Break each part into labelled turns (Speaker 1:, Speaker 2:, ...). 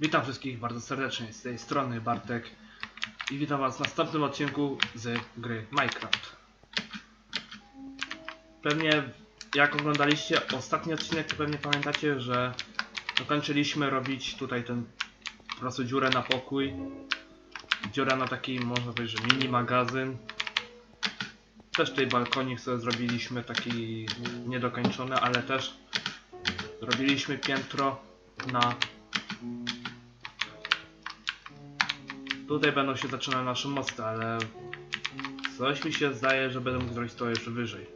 Speaker 1: Witam wszystkich bardzo serdecznie, z tej strony Bartek i witam was w następnym odcinku z gry Minecraft. Pewnie jak oglądaliście ostatni odcinek, to pewnie pamiętacie, że dokończyliśmy robić tutaj ten po prostu dziurę na pokój. Dziura na taki, można powiedzieć, że mini magazyn. Też tutaj balkonik sobie zrobiliśmy taki niedokończony, ale też zrobiliśmy piętro na Tutaj będą się zaczynały nasze mosty, ale coś mi się zdaje, że będę mógł zrobić to jeszcze wyżej.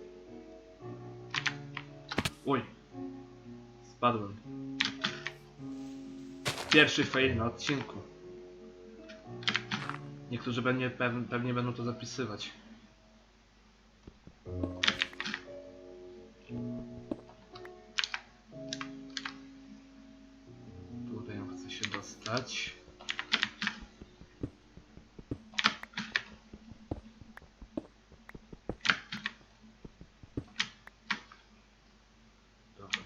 Speaker 1: Uj. Spadłem. Pierwszy fail na odcinku. Niektórzy pewnie, pew- pewnie będą to zapisywać. Tutaj on chce się dostać. Dobra.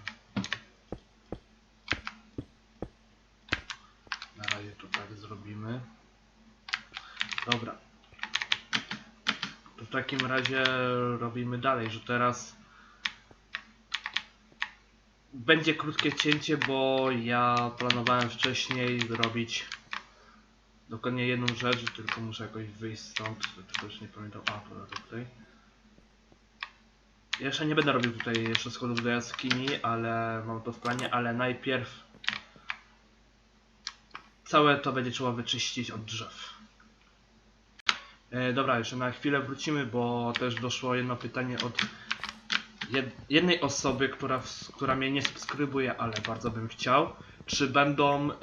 Speaker 1: Na razie to tak zrobimy. Dobra. To w takim razie robimy dalej, że teraz będzie krótkie cięcie, bo ja planowałem wcześniej zrobić dokładnie jedną rzecz, tylko muszę jakoś wyjść stąd, tylko nie pamiętam. A, to tutaj. Jeszcze nie będę robił tutaj jeszcze schodów do jaskini, ale mam to w planie, ale najpierw całe to będzie trzeba wyczyścić od drzew. E, dobra, jeszcze na chwilę wrócimy, bo też doszło jedno pytanie od jed jednej osoby, która, która mnie nie subskrybuje, ale bardzo bym chciał. Czy będą, e,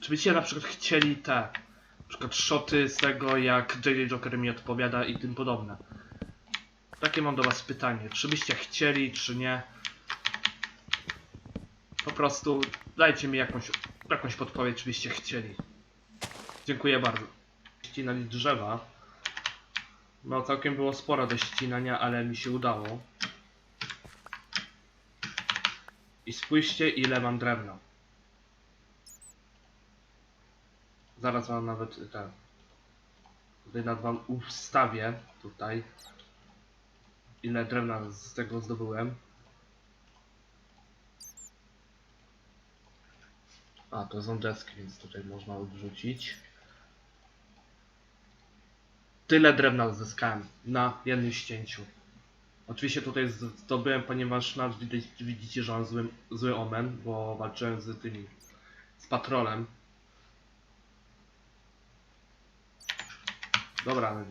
Speaker 1: czy byście na przykład chcieli te, na przykład shoty z tego, jak JJ Joker mi odpowiada i tym podobne. Takie mam do was pytanie, czy byście chcieli, czy nie. Po prostu dajcie mi jakąś, jakąś podpowiedź, czy byście chcieli. Dziękuję bardzo. Ścinali drzewa. No całkiem było sporo do ścinania, ale mi się udało. I spójrzcie ile mam drewna. Zaraz wam nawet ten. Tutaj nad wam ustawię tutaj. Ile drewna z tego zdobyłem. A, to są deski, więc tutaj można odrzucić. Tyle drewna zyskałem na jednym ścięciu. Oczywiście tutaj zdobyłem, ponieważ nawet widzicie, że mam zły, zły omen, bo walczyłem z tymi, z patrolem. Dobra,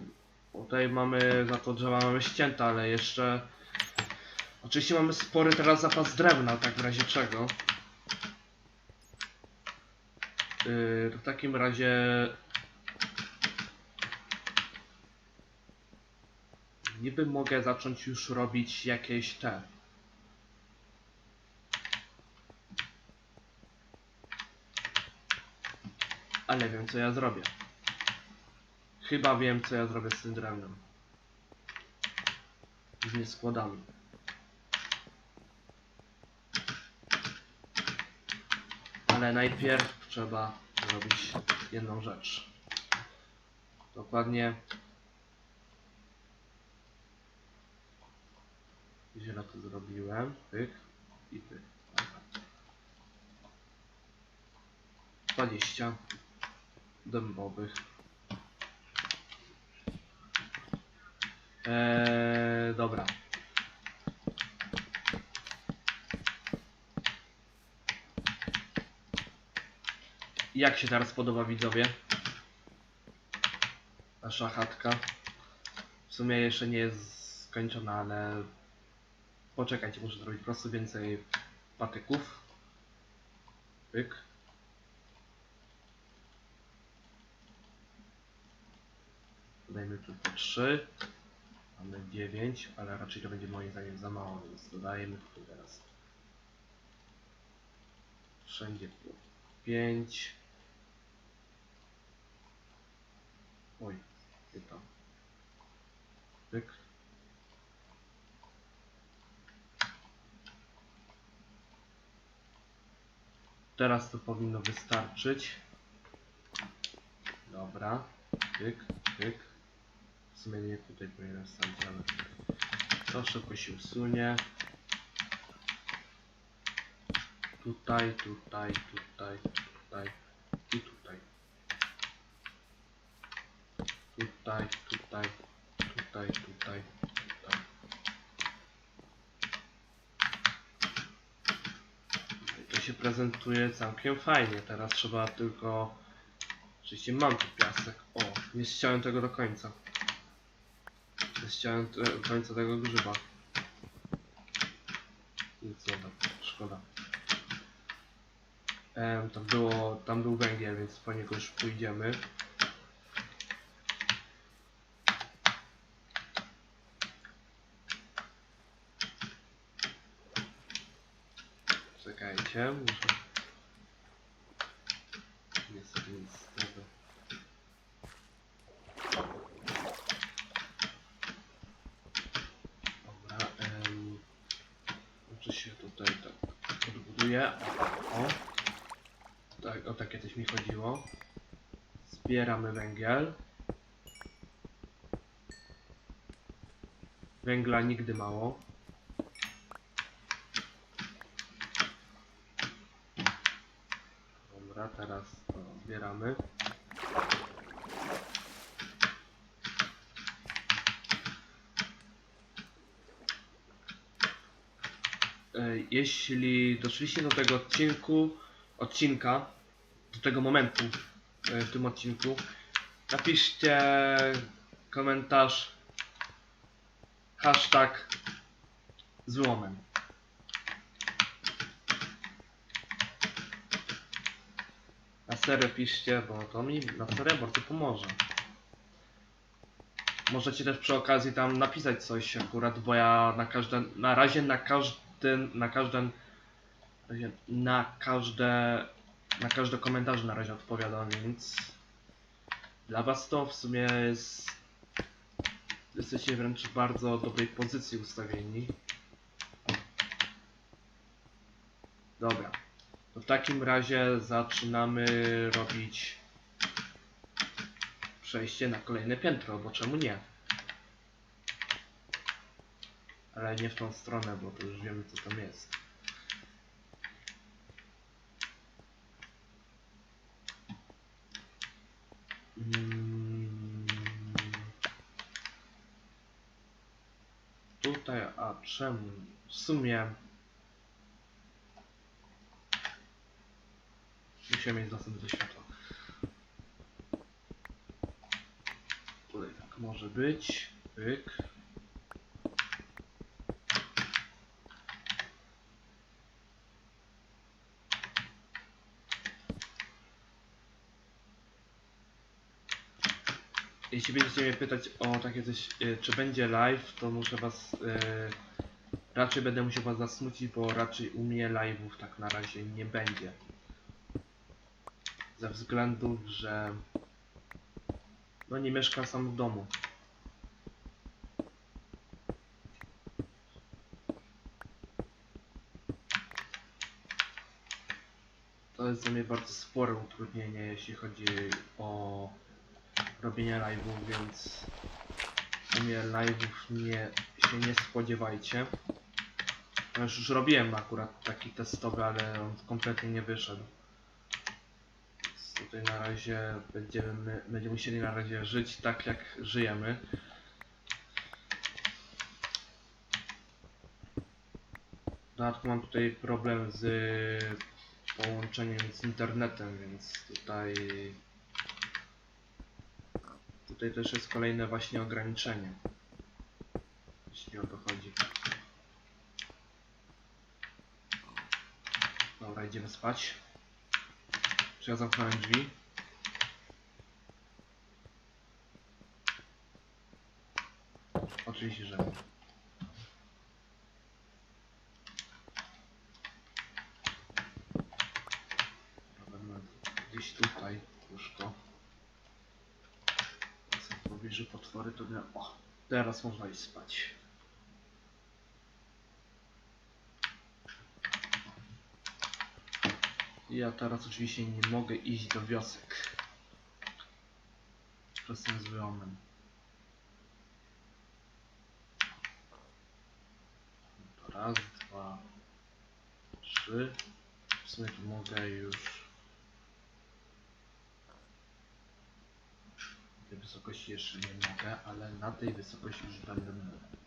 Speaker 1: tutaj mamy, za to drzewa mamy ścięte, ale jeszcze... Oczywiście mamy spory teraz zapas drewna, tak w razie czego. Yy, w takim razie... Niby mogę zacząć już robić jakieś te... Ale wiem co ja zrobię. Chyba wiem co ja zrobię z tym drewnem. Z nieskładami. Ale najpierw trzeba zrobić jedną rzecz. Dokładnie źle to zrobiłem. Pyk i. Dobra. 20 dębowych. Eee, dobra. Jak się teraz podoba widzowie? Nasza chatka. W sumie jeszcze nie jest skończona, ale poczekajcie, muszę zrobić po prostu więcej patyków. Pyk. Dodajmy tu po 3. Mamy 9, ale raczej to będzie moim zdaniem za mało, więc dodajemy tu teraz. Wszędzie po 5. Oj, gdzie tam? Pyk. Teraz to powinno wystarczyć. Dobra. Pyk, pyk. W sumie nie tutaj powinienem wstawić, ale to szybko się usunie. Tutaj, tutaj, tutaj, tutaj i tutaj, tutaj, tutaj, tutaj. No i to się prezentuje całkiem fajnie. Teraz trzeba tylko... Oczywiście mam tu piasek. O, nie ściąłem tego do końca. Nie ściąłem do końca tego grzyba. Nic dobra, szkoda. Em, tam było, tam był węgiel, więc po niego już pójdziemy. Czekajcie, muszę... Niestety nic z tego. Dobra, em... Muszę się tutaj tak odbuduję. O, o. Tak, o takie coś mi chodziło. Zbieramy węgiel. Węgla nigdy mało. Dobra, teraz to zbieramy. E, Jeśli doszliście do tego odcinku, odcinka, do tego momentu e, w tym odcinku, napiszcie komentarz hashtag złomem. Na serio piszcie, bo to mi na serio bardzo pomoże. Możecie też przy okazji tam napisać coś akurat, bo ja na każde, na razie na każdy, na każdy, na każde, na każde komentarze na razie odpowiadam, więc dla was to w sumie jest, jesteście wręcz w bardzo dobrej pozycji ustawieni. Dobra. W takim razie zaczynamy robić przejście na kolejne piętro, bo czemu nie? Ale nie w tą stronę, bo to już wiemy co tam jest. Mm. Tutaj, a czemu? W sumie Musimy mieć dostęp do światła. Tutaj tak może być. Pyk. Jeśli będziecie mnie pytać o takie coś, y, czy będzie live, to muszę was, y, raczej będę musiał was zasmucić, bo raczej u mnie live'ów tak na razie nie będzie ze względu, że no nie mieszka sam w domu. To jest dla mnie bardzo spore utrudnienie, jeśli chodzi o robienie live'ów, więc u mnie live'ów nie, się nie spodziewajcie. Ja już, już robiłem akurat taki testowy, ale on kompletnie nie wyszedł. Tutaj na razie będziemy, będziemy musieli na razie żyć tak jak żyjemy. W dodatku mam tutaj problem z połączeniem z internetem, więc tutaj tutaj też jest kolejne właśnie ograniczenie. Jeśli o to chodzi. Dobra, idziemy spać. Czy ja zamknąłem drzwi? Oczywiście, że nie. Robimy gdzieś tutaj łóżko. Są w pobliżu potwory, to nie... O! Teraz można iść spać. Ja teraz oczywiście nie mogę iść do wiosek. Przez ten zły omen. Raz, dwa, trzy. W sumie tu mogę już... Tej wysokości jeszcze nie mogę, ale na tej wysokości już będę mógł.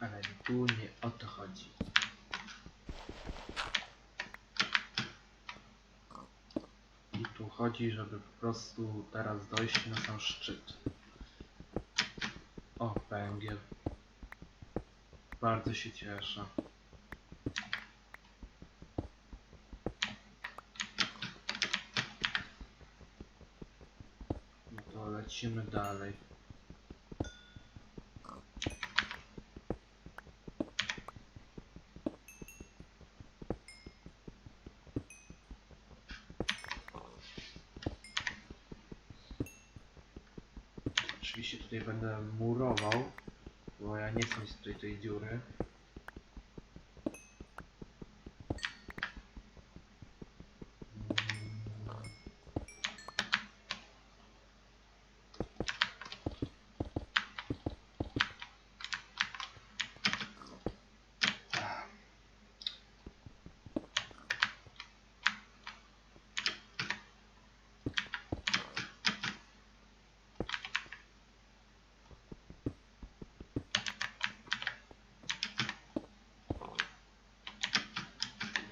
Speaker 1: Ale tu nie o to chodzi. I tu chodzi, żeby po prostu teraz dojść na sam szczyt. O, węgiel. Bardzo się cieszę. No to lecimy dalej. Oczywiście tutaj będę murował, bo ja nie chcę mieć tutaj tej dziury. Mm.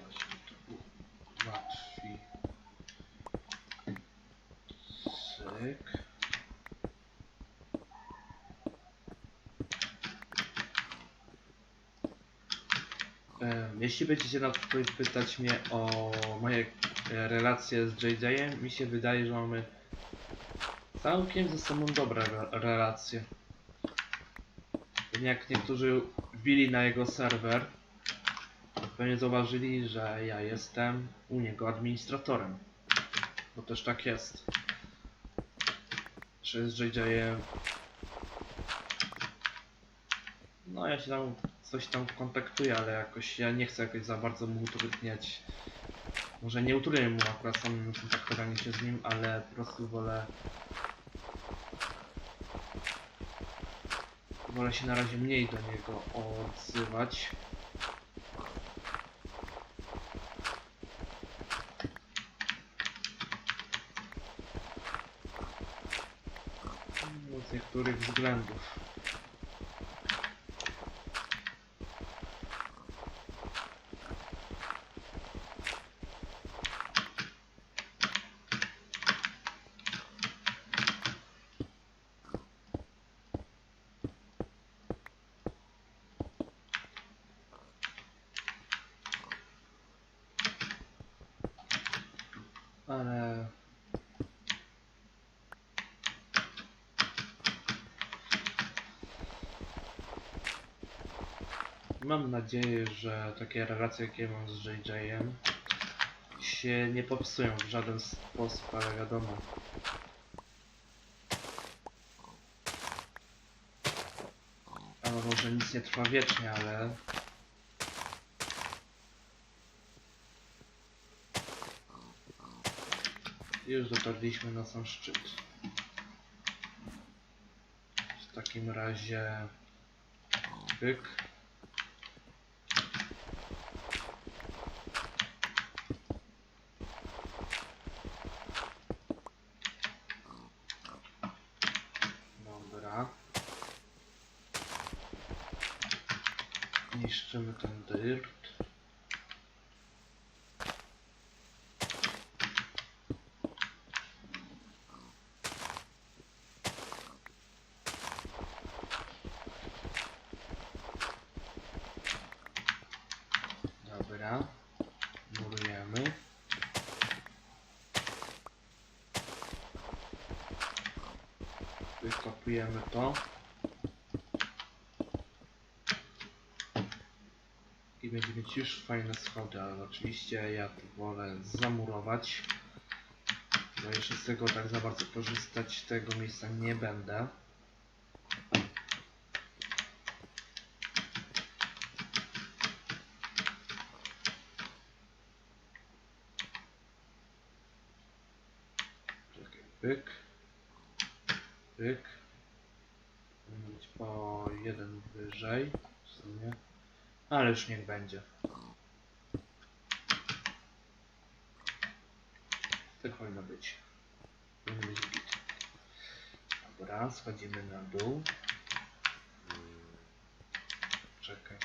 Speaker 1: Właśnie to ułatwi. Syk. Em, Jeśli będziecie na przykład pytać mnie o moje e, relacje z JJ-em, mi się wydaje, że mamy całkiem ze sobą dobre re relacje. Jak niektórzy wbili na jego serwer, pewnie zauważyli, że ja jestem u niego administratorem. Bo też tak jest. Czy z JJ-em. No ja się tam coś tam kontaktuję, ale jakoś ja nie chcę jakoś za bardzo mu utrudniać. Może nie utrudnię mu akurat samym kontaktowanie się z nim, ale po prostu wolę wolę się na razie mniej do niego odzywać. Z niektórych względów. Ale Mam nadzieję, że takie relacje, jakie mam z JJ-em się nie popsują w żaden sposób, ale wiadomo. A może nic nie trwa wiecznie, ale już dotarliśmy na sam szczyt. W takim razie pyk. Dobra. Niszczymy ten dyrt. Dobra. Murujemy. Wykopujemy to. Mieć już fajne schody, ale oczywiście ja tu wolę zamurować. Bo jeszcze z tego tak za bardzo korzystać tego miejsca nie będę. Pyk. Pyk. Być po jeden wyżej w sumie. Ale już niech będzie. Tak powinno być. Powinno być git. Dobra, schodzimy na dół. Czekaj.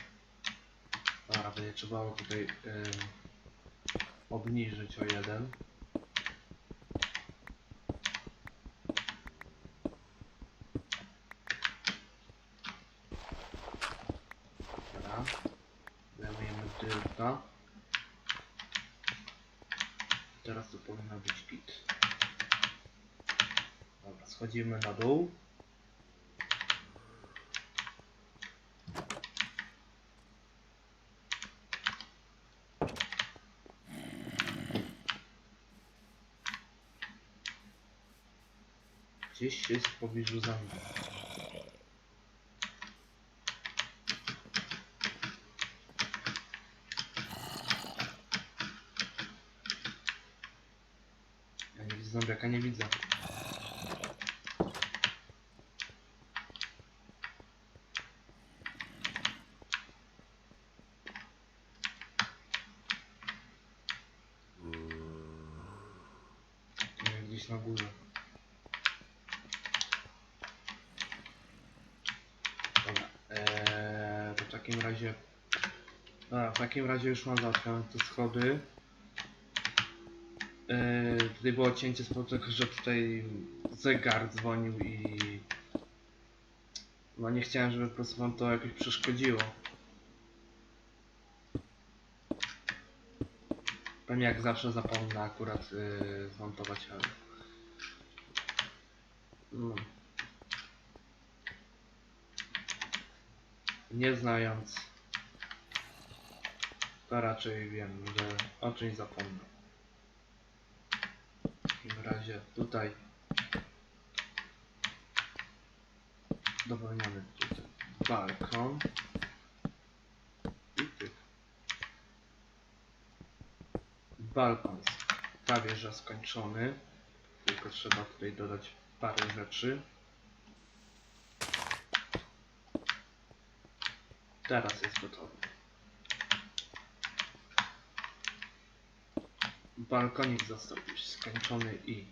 Speaker 1: A, będzie trzeba tutaj ym, obniżyć o jeden. Dobra. Tylka. Teraz tu powinno być git. Dobra, schodzimy na dół. Gdzieś jest w pobliżu zamku. Zombiaka, nie widzę. Gdzieś na górze. Dobra, eee, to w takim razie... Dobra, w takim razie już mam załatwione te schody. Eee, tutaj było cięcie z powodu że tutaj zegar dzwonił i... No nie chciałem, żeby po prostu wam to jakoś przeszkodziło. Pewnie jak zawsze zapomnę akurat yy, zmontować, ale... No. Nie znając, to raczej wiem, że o czymś zapomnę. Takim razie tutaj dopełniamy tutaj balkon i tyk. Balkon prawie że skończony, tylko trzeba tutaj dodać parę rzeczy. Teraz jest gotowy. Balkonik został już skończony i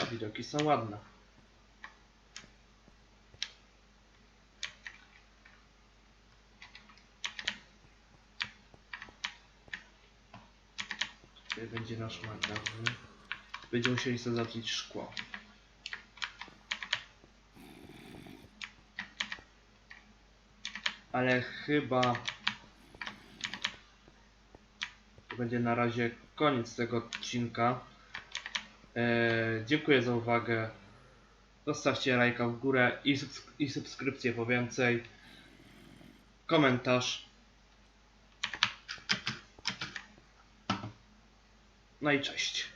Speaker 1: a widoki są ładne. Tutaj będzie nasz magazyn. Będziemy musieli sobie załatwić szkło. ale chyba to będzie na razie koniec tego odcinka. Eee, dziękuję za uwagę. Zostawcie lajka w górę i, subsk- i subskrypcję po więcej. Komentarz. No i cześć.